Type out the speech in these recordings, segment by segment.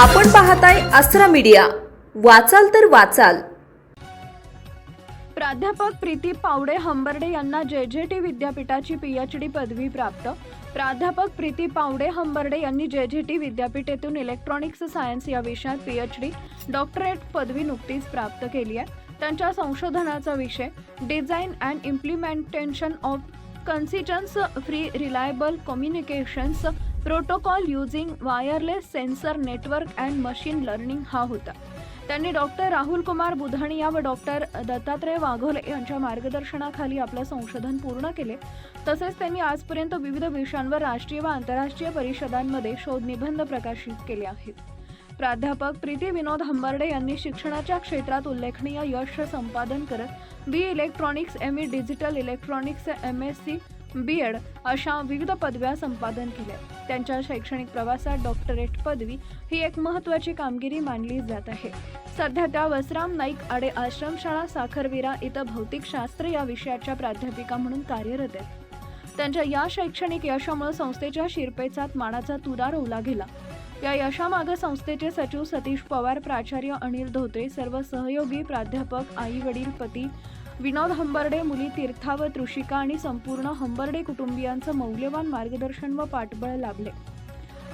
आपण पाहताय अस्त्रा मीडिया. वाचाल तर वाचाल. प्राध्यापक प्रीती पावडे हंबर्डे यांना जे जे टी विद्यापीठाची पीएच डी पदवी प्राप्त. प्राध्यापक प्रीती पावडे हंबर्डे यांनी जे जे टी विद्यापीठ येथून इलेक्ट्रॉनिक्स सायन्स या विषयात पीएच डी डॉक्टरेट पदवी नुकतीच प्राप्त केली आहे. त्यांच्या संशोधनाचा विषय design and implementation of congestion free reliable communications protocol using wireless sensor network and machine learning हा होता. त्यांनी डॉक्टर राहुल कुमार बुधाणिया व डॉक्टर दत्तात्रय वाघोले यांच्या मार्गदर्शनाखाली आपलं संशोधन पूर्ण केले. तसेच त्यांनी आजपर्यंत विविध विषयांवर राष्ट्रीय व आंतरराष्ट्रीय परिषदांमध्ये शोध निबंध प्रकाशित केले आहेत. प्राध्यापक प्रीती विनोद हंबर्डे यांनी शिक्षणाच्या क्षेत्रात उल्लेखनीय यश संपादन करत B electronics M E digital electronics M S C B Ed अशा विविध पदव्या संपादन केल्या. त्यांच्या शैक्षणिक प्रवासात डॉक्टरेट पदवी ही एक महत्त्वाची कामगिरी मानली जात आहे. सध्या त्या वसराम नाईक आडे आश्रमशाळा साखरविरा इथं भौतिकशास्त्र या विषयाच्या प्राध्यापिका म्हणून कार्यरत आहेत. त्यांच्या या शैक्षणिक यशामुळे संस्थेच्या शिरपेचात मानाचा तुरा रोवला गेला. या यशामागं संस्थेचे सचिव सतीश पवार प्राचार्य अनिल धोत्रे सर्व सहयोगी प्राध्यापक आई वडील पती विनोद हंबर्डे मुली तीर्था व तृषिका आणि संपूर्ण हंबर्डे कुटुंबियांचं मौल्यवान मार्गदर्शन व पाठबळ लाभले.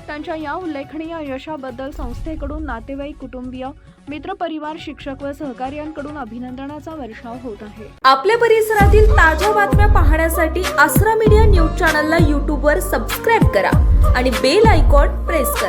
त्यांच्या या उल्लेखनीय यशाबद्दल संस्थेकडून नातेवाईक कुटुंबीय मित्रपरिवार शिक्षक व सहकार्यांकडून अभिनंदनाचा वर्षाव होत आहे. आपल्या परिसरातील ताज्या बातम्या पाहण्यासाठी आसरा मीडिया न्यूज चॅनलला यूट्यूबवर सबस्क्राईब करा आणि बेल आयकॉन प्रेस करा.